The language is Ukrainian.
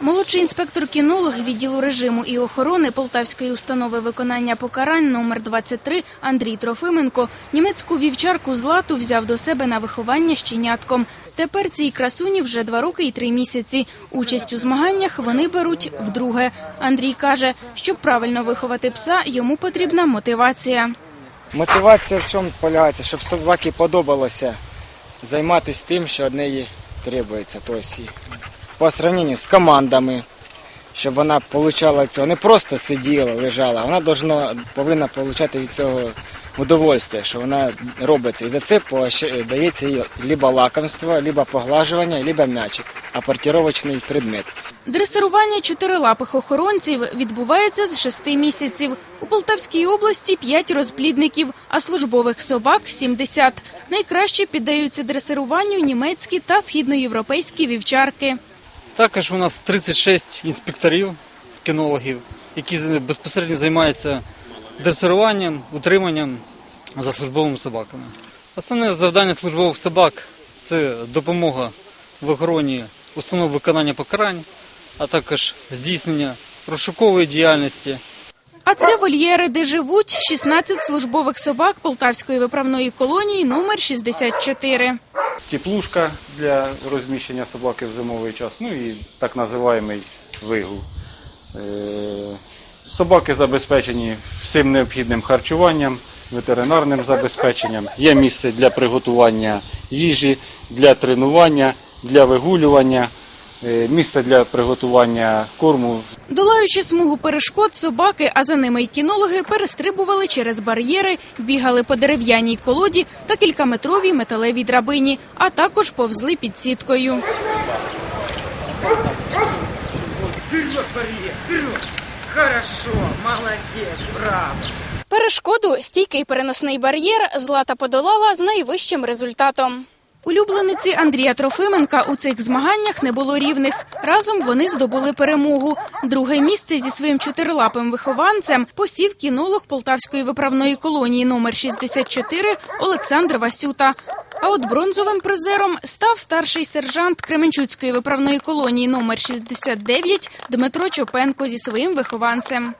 Молодший інспектор кінолог відділу режиму і охорони Полтавської установи виконання покарань номер 23 Андрій Трофименко німецьку вівчарку злату взяв до себе на виховання щенятком. Тепер цій красуні вже два роки і три місяці. Участь у змаганнях вони беруть вдруге. Андрій каже, щоб правильно виховати пса, йому потрібна мотивація. Мотивація в чому полягається, щоб собаці подобалося займатися тим, що від неї требується. Тобто по сравненню з командами, щоб вона отримала цього, не просто сиділа, лежала, вона должна, повинна отримати від цього удовольствие, що вона робиться. І за це поощ- дається їй либо лакомство, либо поглажування, либо м'ячик, апортировочний предмет. Дресирування чотирилапих охоронців відбувається з шести місяців. У Полтавській області п'ять розплідників, а службових собак – 70. Найкраще піддаються дресируванню німецькі та східноєвропейські вівчарки. Також у нас 36 інспекторів, кінологів, які безпосередньо займаються дресируванням, утриманням за службовими собаками. Основне завдання службових собак це допомога в охороні установ виконання покарань, а також здійснення розшукової діяльності, А це вольєри, де живуть 16 службових собак Полтавської виправної колонії номер 64. Теплушка для розміщення собаки в зимовий час, ну і так називаємий вигул. Е, Собаки забезпечені всім необхідним харчуванням, ветеринарним забезпеченням. Є місце для приготування їжі, для тренування, для вигулювання, місце для приготування корму Долаючи смугу перешкод, собаки, а за ними й кінологи, перестрибували через бар'єри, бігали по дерев'яній колоді та кількаметровій металевій драбині, а також повзли під сіткою. Вперед, вперед! Хорошо, молодец, браво! Перешкоду стійкий переносний бар'єр злата подолала з найвищим результатом. Улюблениці Андрія Трофименка у цих змаганнях не було рівних. Разом вони здобули перемогу. Друге місце зі своїм чотирилапим вихованцем посів кінолог Полтавської виправної колонії номер 64 Олександр Васюта. А от бронзовим призером став старший сержант Кременчуцької виправної колонії номер 69 Дмитро Чопенко зі своїм вихованцем.